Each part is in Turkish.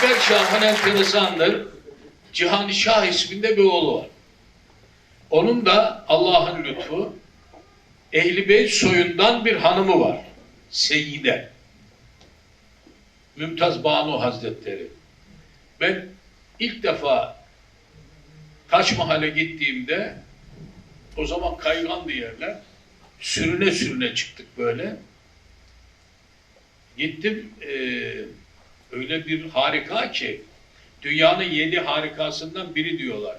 Ekber Şah'ın enteresandır. Cihani Şah isminde bir oğlu var. Onun da Allah'ın lütfu Ehli Beyt soyundan bir hanımı var. Seyyide. Mümtaz Banu Hazretleri. Ben ilk defa Taç Mahal'e gittiğimde o zaman kaygandı yerler. Sürüne sürüne çıktık böyle. Gittim eee, öyle bir harika ki dünyanın yedi harikasından biri diyorlar.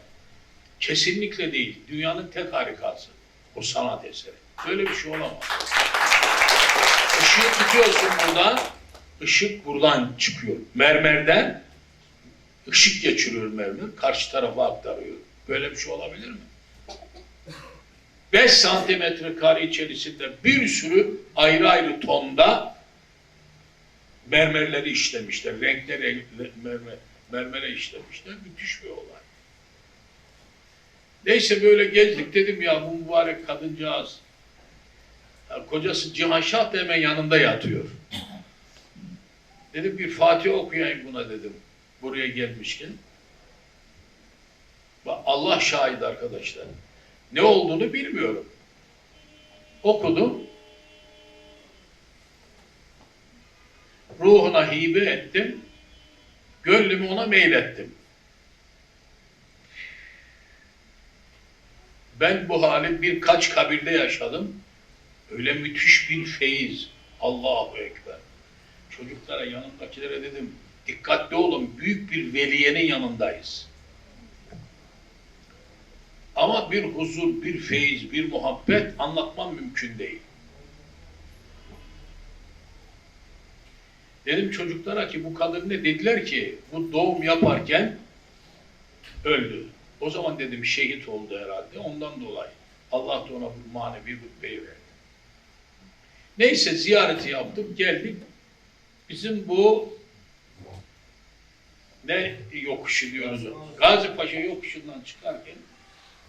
Kesinlikle değil. Dünyanın tek harikası. O sanat eseri. Böyle bir şey olamaz. Işığı tutuyorsun buradan, ışık buradan çıkıyor. Mermerden ışık geçiriyor mermer, karşı tarafa aktarıyor. Böyle bir şey olabilir mi? 5 santimetre kare içerisinde bir sürü ayrı ayrı tonda mermerleri işlemişler. Renkleri mermer, mermere işlemişler. Müthiş bir olay. Neyse böyle gezdik dedim ya bu mübarek kadıncağız ya kocası Cihan Şah da hemen yanında yatıyor. Dedim bir Fatih okuyayım buna dedim. Buraya gelmişken. Allah şahit arkadaşlar. Ne olduğunu bilmiyorum. Okudum. Ruhuna hibe ettim. Gönlümü ona meylettim. Ben bu hali birkaç kabirde yaşadım. Öyle müthiş bir feyiz. Allahu Ekber. Çocuklara yanındakilere dedim dikkatli olun büyük bir veliyenin yanındayız. Ama bir huzur, bir feyiz, bir muhabbet anlatmam mümkün değil. Dedim çocuklara ki bu kadın ne dediler ki bu doğum yaparken öldü. O zaman dedim şehit oldu herhalde ondan dolayı. Allah da ona bu manevi rütbeyi verdi. Neyse ziyareti yaptım geldik. Bizim bu ne yokuşu diyoruz. Gazi Paşa yokuşundan çıkarken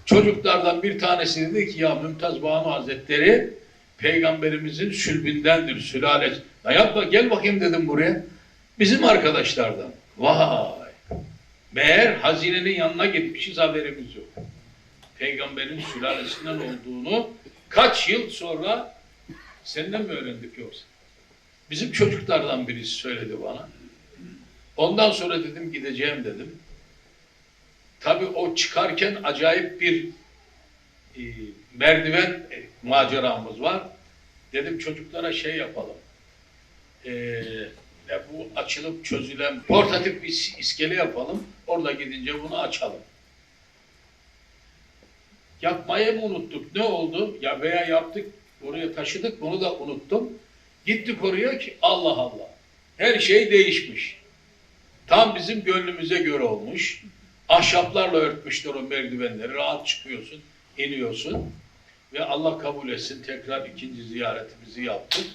çocuklardan bir tanesi dedi ki ya Mümtaz Banu Hazretleri peygamberimizin sülbündendir, sülalesi. Ya yapma gel bakayım dedim buraya. Bizim arkadaşlardan. Vay! Meğer hazinenin yanına gitmişiz haberimiz yok. Peygamberin sülalesinden olduğunu kaç yıl sonra senden mi öğrendik yoksa? Bizim çocuklardan birisi söyledi bana. Ondan sonra dedim gideceğim dedim. Tabii o çıkarken acayip bir e, merdiven maceramız var. Dedim çocuklara şey yapalım. E, ya bu açılıp çözülen portatif bir is- iskele yapalım. Orada gidince bunu açalım. Yapmayı mı unuttuk? Ne oldu? Ya veya yaptık, oraya taşıdık, bunu da unuttum. Gittik oraya ki Allah Allah. Her şey değişmiş. Tam bizim gönlümüze göre olmuş. Ahşaplarla örtmüşler o merdivenleri. Rahat çıkıyorsun, iniyorsun. Ve Allah kabul etsin tekrar ikinci ziyaretimizi yaptık.